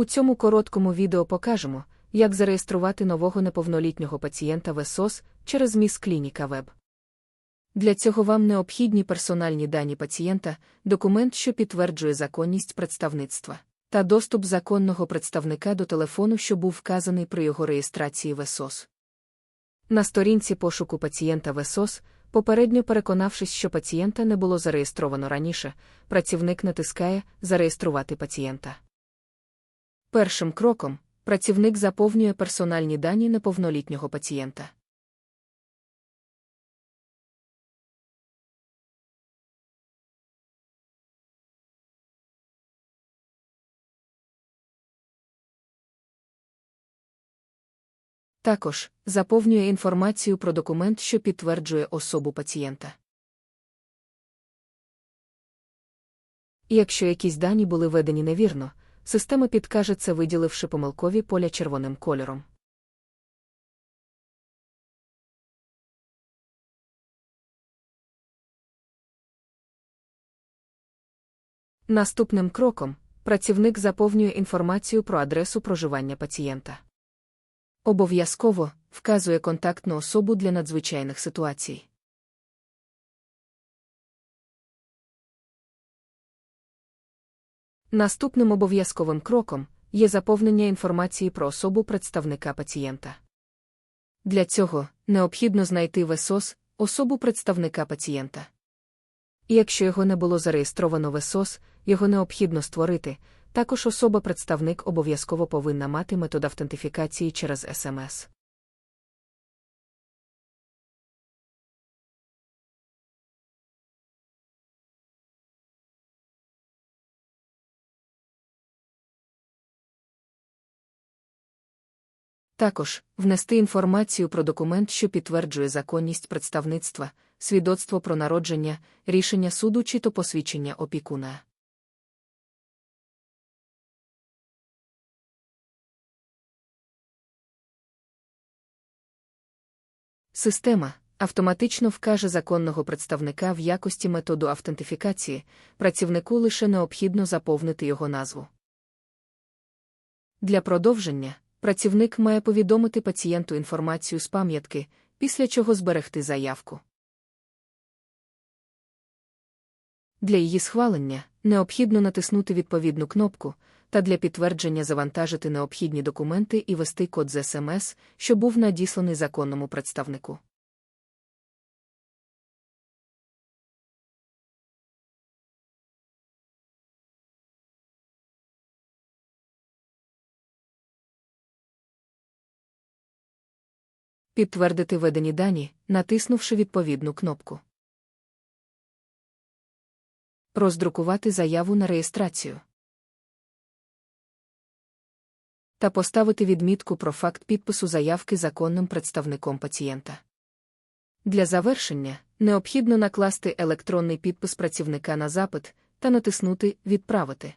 У цьому короткому відео покажемо, як зареєструвати нового неповнолітнього пацієнта в СОС через Міс Клініка Веб. Для цього вам необхідні персональні дані пацієнта, документ, що підтверджує законність представництва, та доступ законного представника до телефону, що був вказаний при його реєстрації в СОС. На сторінці пошуку пацієнта в СОС, попередньо переконавшись, що пацієнта не було зареєстровано раніше, працівник натискає Зареєструвати пацієнта. Першим кроком працівник заповнює персональні дані неповнолітнього пацієнта. Також заповнює інформацію про документ, що підтверджує особу пацієнта. Якщо якісь дані були введені невірно, система підкаже це, виділивши помилкові поля червоним кольором. Наступним кроком працівник заповнює інформацію про адресу проживання пацієнта. Обов'язково вказує контактну особу для надзвичайних ситуацій. Наступним обов'язковим кроком є заповнення інформації про особу представника пацієнта. Для цього необхідно знайти в ЕСОС особу представника пацієнта. І якщо його не було зареєстровано в ЕСОС, його необхідно створити, також особа-представник обов'язково повинна мати метод автентифікації через СМС. Також внести інформацію про документ, що підтверджує законність представництва, свідоцтво про народження, рішення суду чи то посвідчення опікуна. Система автоматично вкаже законного представника в якості методу автентифікації, працівнику лише необхідно заповнити його назву. Для продовження працівник має повідомити пацієнту інформацію з пам'ятки, після чого зберегти заявку. Для її схвалення необхідно натиснути відповідну кнопку та для підтвердження завантажити необхідні документи і ввести код з СМС, що був надісланий законному представнику. Підтвердити введені дані, натиснувши відповідну кнопку. Роздрукувати заяву на реєстрацію. Та поставити відмітку про факт підпису заявки законним представником пацієнта. Для завершення необхідно накласти електронний підпис працівника на запит та натиснути Відправити.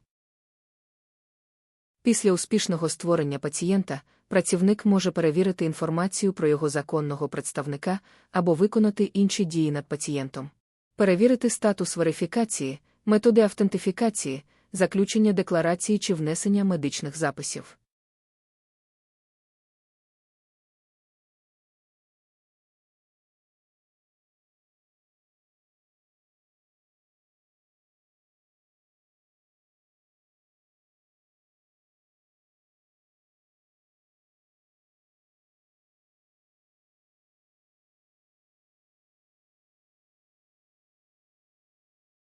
Після успішного створення пацієнта працівник може перевірити інформацію про його законного представника або виконати інші дії над пацієнтом. Перевірити статус верифікації, методи автентифікації, заключення декларації чи внесення медичних записів.